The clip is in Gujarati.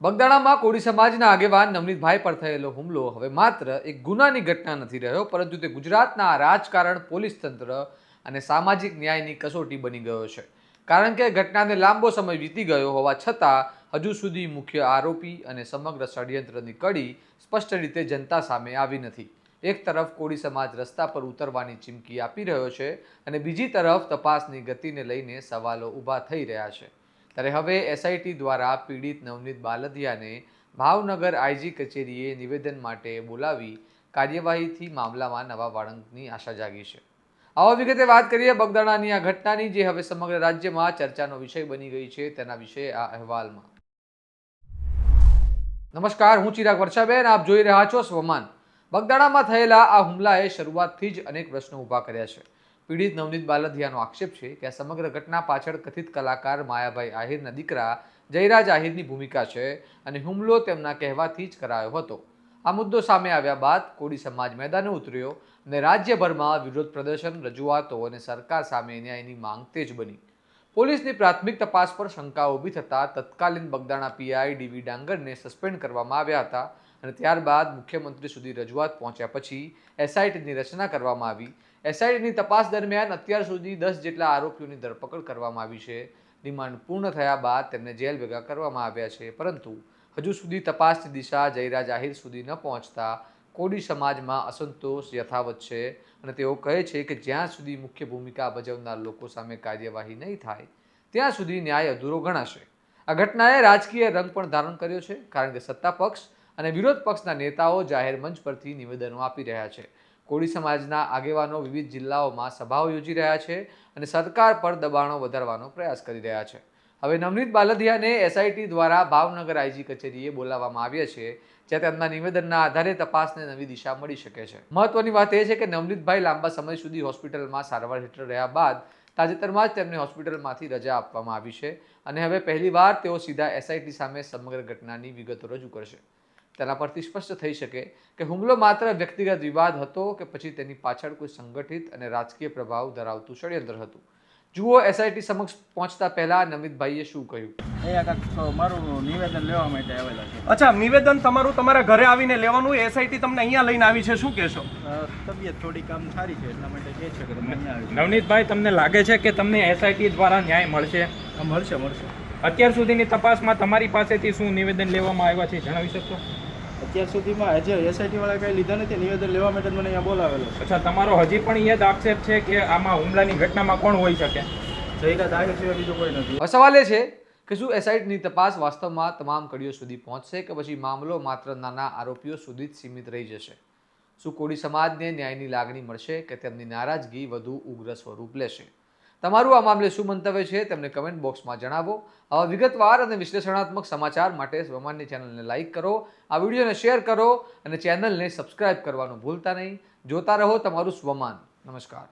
બગદાણામાં કોળી સમાજના આગેવાન નવનીતભાઈ પર થયેલો હુમલો હવે માત્ર એક ગુનાની ઘટના નથી રહ્યો, પરંતુ તે ગુજરાતના રાજકારણ, પોલીસ તંત્ર અને સામાજિક ન્યાયની કસોટી બની ગયો છે. કારણ કે ઘટનાને લાંબો સમય વીતી ગયો હોવા છતાં હજુ સુધી મુખ્ય આરોપી અને સમગ્ર ષડયંત્રની કડી સ્પષ્ટ રીતે જનતા સામે આવી નથી. એક તરફ કોળી સમાજ રસ્તા પર ઉતરવાની ચીમકી આપી રહ્યો છે અને બીજી તરફ તપાસની ગતિને લઈને સવાલો ઊભા થઈ રહ્યા છે. ત્યારે હવે એસઆઈટી દ્વારા પીડિત નવનીત બાલદિયાને ભાવનગર આઈજી કચેરીએ નિવેદન માટે બોલાવી કાર્યવાહીથી મામલામાં નવા વળાંકની આશા જાગી છે. આવા વિગતે વાત કરીએ, બગદાણાની આ ઘટનાની જે હવે સમગ્ર રાજ્યમાં ચર્ચાનો વિષય બની ગઈ છે તેના વિશે આ અહેવાલમાં. નમસ્કાર, હું ચિરાગ વર્ષાબેન, આપ જોઈ રહ્યા છો સ્વમાન. બગદાણામાં થયેલા આ હુમલાએ શરૂઆતથી જ અનેક પ્રશ્નો ઊભા કર્યા છે. પીડિત નવનીત બાલધિયાનો આક્ષેપ છે કે આ સમગ્ર ઘટના પાછળ કથિત કલાકાર માયાભાઈ આહિરના દીકરા જયરાજ આહિરની ભૂમિકા છે અને હુમલો તેમના કહેવાથી જ કરાયો હતો. આ મુદ્દો સામે આવ્યા બાદ કોડી સમાજ મેદાને ઉતર્યો અને રાજ્યભરમાં વિરોધ પ્રદર્શન રજૂઆતો અને સરકાર સામે ન્યાયની માંગ તેજ બની. પોલીસની પ્રાથમિક તપાસ પર શંકા ઊભી થતાં તત્કાલીન બગદાણા પીઆઈ ડીવી ડાંગરને સસ્પેન્ડ કરવામાં આવ્યા હતા અને ત્યારબાદ મુખ્યમંત્રી સુધી રજૂઆત પહોંચ્યા પછી એસઆઈટીની રચના કરવામાં આવી એસઆઈટીની તપાસ દરમિયાન અત્યાર સુધી દસ જેટલા આરોપીઓની ધરપકડ કરવામાં આવી છે. રિમાન્ડ પૂર્ણ થયા બાદ તેમને જેલ ભેગા કરવામાં આવ્યા છે. પરંતુ હજુ સુધી તપાસની દિશા જયરા આહિર સુધી ન પહોંચતા કોડી સમાજમાં અસંતોષ યથાવત છે અને તેઓ કહે છે કે જ્યાં સુધી મુખ્ય ભૂમિકા ભજવનાર લોકો સામે કાર્યવાહી નહીં થાય, ત્યાં સુધી ન્યાય અધૂરો ગણાશે. આ ઘટનાએ રાજકીય રંગ પણ ધારણ કર્યો છે, કારણ કે સત્તા પક્ષ અને વિરોધ પક્ષના નેતાઓ જાહેર મંચ પરથી નિવેદનો આપી રહ્યા છે. કોળી સમાજના આગેવાનો વિવિધ જિલ્લાઓમાં સભાઓ યોજી રહ્યા છે અને સરકાર પર દબાણો વધારવાનો પ્રયાસ કરી રહ્યા છે. હવે નવનીત બાલદિયાને એસઆઈટી દ્વારા ભાવનગર આઈજી કચેરીએ બોલાવવામાં આવ્યા છે, જ્યાં તેમના નિવેદનના આધારે તપાસને નવી દિશા મળી શકે છે. મહત્વની વાત એ છે કે નવનીતભાઈ લાંબા સમય સુધી હોસ્પિટલમાં સારવાર હેઠળ રહ્યા બાદ તાજેતરમાં જ તેમને હોસ્પિટલમાંથી રજા આપવામાં આવી છે અને હવે પહેલીવાર તેઓ સીધા એસઆઈટી સામે સમગ્ર ઘટનાની વિગતો રજૂ કરશે. તેના પરથી સ્પષ્ટ થઈ શકે કે હુમલો માત્ર વ્યક્તિગત વિવાદ હતો કે પછી તેની પાછળ કોઈ સંગઠિત અને રાજકીય પ્રભાવ ધરાવતું ષડયંત્ર હતું. જુઓ એસઆઈટી સમક્ષ પહોંચતા પહેલા નમિતભાઈએ શું કહ્યું. મારું નિવેદન લેવા માટે આવેલા છે. અચ્છા નિવેદન તમારું તમારા ઘરે આવીને લેવાનું એસઆઈટી તમને અહીંયા લઈને આવી છે શું કહેશો? તબિયત થોડી કામ સારી છે એટલા માટે કહે છે કે તમને નવનીતભાઈ તમને લાગે છે કે તમને એસઆઈટી દ્વારા ન્યાય મળશે? મળશે મળશે. અત્યાર સુધીની તપાસમાં તમારી પાસેથી શું નિવેદન લેવામાં આવ્યા છે જણાવી શકશો? અત્યાર સુધીમાં હજી એસઆઈટી વાળા કાંઈ લીધા નથી નિવેદન લેવા માટે મને અહીંયા બોલાવેલો છે. અચ્છા તમારો હજી પણ એ જ આક્ષેપ છે કે આમાં હુમલાની ઘટનામાં કોણ હોઈ શકે? જયરાજ આહિર સિવાય બીજો કોઈ નથી. સવાલ એ છે કે શું એસઆઈટીની તપાસ વાસ્તવમાં તમામ કડીઓ સુધી પહોંચશે કે પછી મામલો માત્ર નાના આરોપીઓ સુધી જ સીમિત રહી જશે? શું કોળી સમાજને ન્યાયની લાગણી મળશે કે તેમની નારાજગી વધુ ઉગ્ર સ્વરૂપ લેશે? તમારું આ મામલે શું મંતવ્ય છે તેમને કમેન્ટ બોક્સમાં જણાવો. આવા વિગતવાર અને વિશ્લેષણાત્મક સમાચાર માટે સ્વમાનની ચેનલને લાઇક કરો, આ વિડીયોને શેર કરો અને ચેનલને સબસ્ક્રાઇબ કરવાનું ભૂલતા નહીં. જોતા રહો તમારું સ્વમાન. નમસ્કાર.